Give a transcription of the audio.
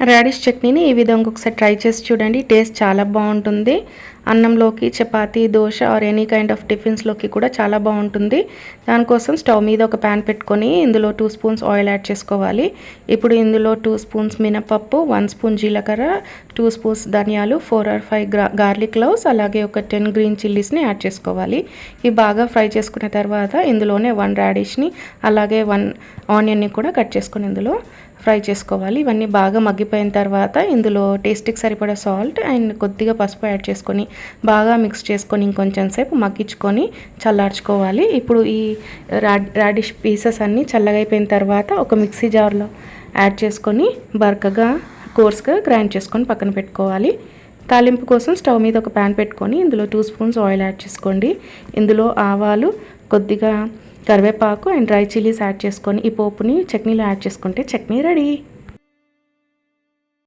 Radish చట్నీని ఈ విధంగా ఒకసారి ట్రై చేసి చూడండి. టేస్ట్ చాలా బాగుంటుంది. అన్నంలోకి chapati dosa or any kind of టిఫిన్స్లోకి కూడా చాలా బాగుంటుంది. దానికోసం స్టవ్ మీద ఒక ప్యాన్ పెట్టుకొని ఇందులో టూ స్పూన్స్ ఆయిల్ యాడ్ చేసుకోవాలి. ఇప్పుడు ఇందులో టూ స్పూన్స్ మినపప్పు వన్ స్పూన్ జీలకర్ర టూ స్పూన్స్ ధనియాలు four or five garlic cloves అలాగే ఒక టెన్ గ్రీన్ చిల్లీస్ని యాడ్ చేసుకోవాలి. ఇవి బాగా ఫ్రై చేసుకున్న తర్వాత ఇందులోనే వన్ రాడిష్ని అలాగే వన్ ఆనియన్ని కూడా కట్ చేసుకొని ఇందులో ఫ్రై చేసుకోవాలి. ఇవన్నీ బాగా మగ్గిపోయిన తర్వాత ఇందులో టేస్ట్కి సరిపడా సాల్ట్ అండ్ కొద్దిగా పసుపు యాడ్ చేసుకొని బాగా మిక్స్ చేసుకొని ఇంకొంచెం సేపు మగ్గించుకొని చల్లార్చుకోవాలి. ఇప్పుడు ఈ రాడిష్ పీసెస్ అన్నీ చల్లగైపోయిన తర్వాత ఒక మిక్సీ జార్లో యాడ్ చేసుకొని బరకగా కోర్స్గా గ్రైండ్ చేసుకొని పక్కన పెట్టుకోవాలి. తాలింపు కోసం స్టవ్ మీద ఒక ప్యాన్ పెట్టుకొని ఇందులో టూ స్పూన్స్ ఆయిల్ యాడ్ చేసుకోండి. ఇందులో ఆవాలు కొద్దిగా కరివేపాకు అండ్ డ్రై చిల్లీస్ యాడ్ చేసుకొని ఈ పోపుని చట్నీలో యాడ్ చేసుకుంటే చట్నీ రెడీ.